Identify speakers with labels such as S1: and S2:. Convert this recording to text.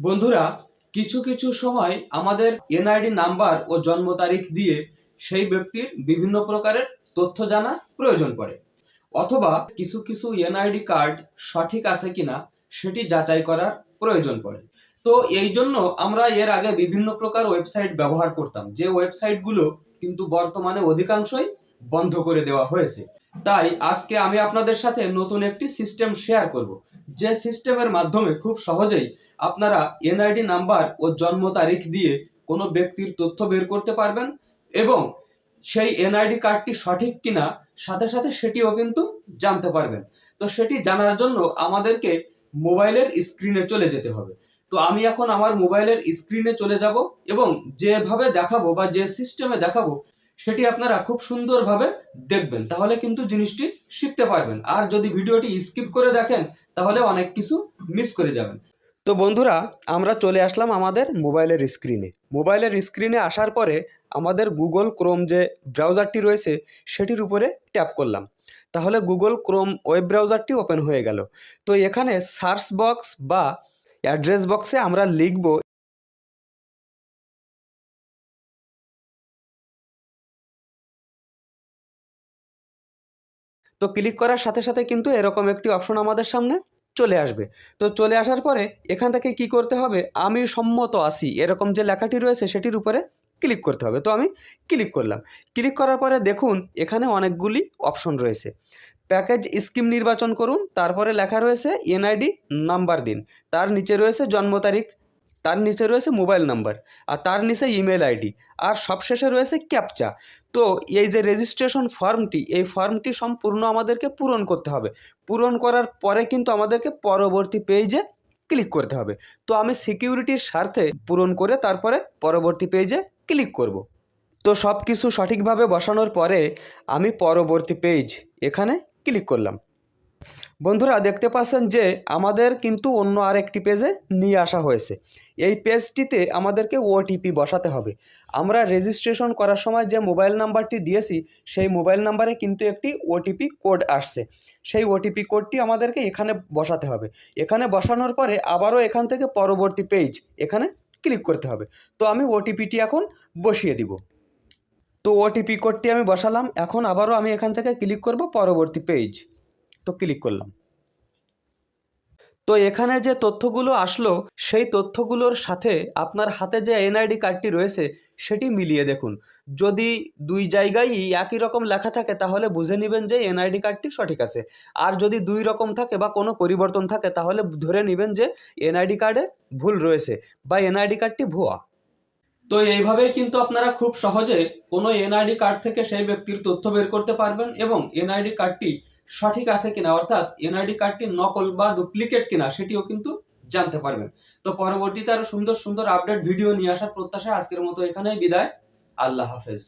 S1: বন্ধুরা, কিছু কিছু সময় আমাদের এনআইডি নাম্বার ও জন্ম তারিখ দিয়ে সেই ব্যক্তির বিভিন্ন প্রকারের তথ্য জানা প্রয়োজন পড়ে। অথবা কিছু কিছু এনআইডি কার্ড সঠিক আছে কিনা সেটি যাচাই করার প্রয়োজন পড়ে। তো এই জন্য আমরা এর আগে বিভিন্ন প্রকার ওয়েবসাইট ব্যবহার করতাম। যে ওয়েবসাইটগুলো কিন্তু বর্তমানে অধিকাংশই বন্ধ করে দেওয়া হয়েছে। তাই আজকে আমি আপনাদের সাথে নতুন একটি সিস্টেম শেয়ার করব। যে সিস্টেমের মাধ্যমে খুব সহজেই আপনারা এনআইডি নাম্বার ও জন্ম তারিখ দিয়ে কোনো ব্যক্তির তথ্য বের করতে পারবেন এবং সেই এনআইডি কার্ডটি সঠিক কিনা সাথে সাথে সেটিও কিন্তু জানতে পারবেন। তো সেটি জানার জন্য আমাদেরকে মোবাইলের স্ক্রিনে চলে যেতে হবে। তো আমি এখন আমার মোবাইলের স্ক্রিনে চলে যাব এবং যেভাবে দেখাবো বা যে সিস্টেমে দেখাবো সেটি আপনারা খুব সুন্দরভাবে দেখবেন। তাহলে কিন্তু জিনিসটি শিখতে পারবেন। আর যদি ভিডিওটি স্কিপ করে দেখেন, তাহলে অনেক কিছু মিস করে যাবেন। তো বন্ধুরা, আমরা চলে আসলাম আমাদের মোবাইলের স্ক্রিনে। মোবাইলের স্ক্রিনে আসার পরে আমাদের গুগল ক্রোম যে ব্রাউজারটি রয়েছে, সেটির উপরে ট্যাপ করলাম। তাহলে গুগল ক্রোম ওয়েব ব্রাউজারটি ওপেন হয়ে গেল। তো এখানে সার্চ বক্স বা অ্যাড্রেস বক্সে আমরা লিখব তো ক্লিক করার সাথে সাথে কিন্তু এরকম একটি অপশন আমাদের সামনে চলে আসবে। তো চলে আসার পরে এখান থেকে কি করতে হবে? আমি সম্মত আসি এরকম যে লেখাটি রয়েছে সেটির উপরে ক্লিক করতে হবে। তো আমি ক্লিক করলাম। ক্লিক করার পরে দেখুন এখানে অনেকগুলি অপশন রয়েছে। প্যাকেজ স্কিম নির্বাচন করুন। তারপরে লেখা রয়েছে এনআইডি নাম্বার দিন। তার নিচে রয়েছে জন্ম তারিখ তার নিচে রয়েছে মোবাইল নাম্বার আর তার নিচে ইমেল আইডি আর সবশেষে রয়েছে ক্যাপচা। তো এই যে রেজিস্ট্রেশন ফর্মটি এই ফর্মটি সম্পূর্ণ আমাদেরকে পূরণ করতে হবে। পূরণ করার পরে কিন্তু আমাদেরকে পরবর্তী পেজে ক্লিক করতে হবে। তো আমি সিকিউরিটির স্বার্থে পূরণ করে তারপরে পরবর্তী পেজে ক্লিক করব। তো সব কিছু সঠিকভাবে বসানোর পরে আমি পরবর্তী পেজ এখানে ক্লিক করলাম। বন্ধুরা দেখতে পাচ্ছেন যে আমাদের কিন্তু অন্য আরেকটি পেজে নিয়ে আসা হয়েছে। এই পেজটিতে আমাদেরকে ওটিপি বসাতে হবে। আমরা রেজিস্ট্রেশন করার সময় যে মোবাইল নাম্বারটি দিয়েছি, সেই মোবাইল নাম্বারে কিন্তু একটি ওটিপি কোড আসছে। সেই ওটিপি কোডটি আমাদেরকে এখানে বসাতে হবে। এখানে বসানোর পরে আবারও এখান থেকে পরবর্তী পেজ এখানে ক্লিক করতে হবে। তো আমি ওটিপিটি এখন বসিয়ে দিব। তো ওটিপি কোডটি আমি বসালাম। এখন আবারও আমি এখান থেকে ক্লিক করব পরবর্তী পেজ তো ক্লিক করলাম। তো এখানে যে তথ্যগুলো আসলো, সেই তথ্যগুলোর সাথে আপনার হাতে যে এনআইডি কার্ডটি রয়েছে, সেটি মিলিয়ে দেখুন। যদি দুই জায়গায় একই রকম লেখা থাকে, তাহলে বুঝে নেবেন যে এনআইডি কার্ডটি সঠিক আছে। আর যদি দুই রকম থাকে বা কোনো পরিবর্তন থাকে, তাহলে ধরে নেবেন যে এনআইডি কার্ডে ভুল রয়েছে বা এনআইডি কার্ডটি ভুয়া। তো এইভাবেই কিন্তু আপনারা খুব সহজে কোনো এনআইডি কার্ড থেকে সেই ব্যক্তির তথ্য বের করতে পারবেন এবং এনআইডি কার্ডটি সঠিক আছে কিনা, অর্থাৎ এনআইডি কার্ডটি নকল বা ডুপ্লিকেট কিনা, সেটিও কিন্তু জানতে পারবেন। তো পরবর্তীতে আরও সুন্দর সুন্দর আপডেট ভিডিও নিয়ে আসার প্রত্যাশা আজকের মতো এখানেই বিদায়। আল্লাহ হাফেজ।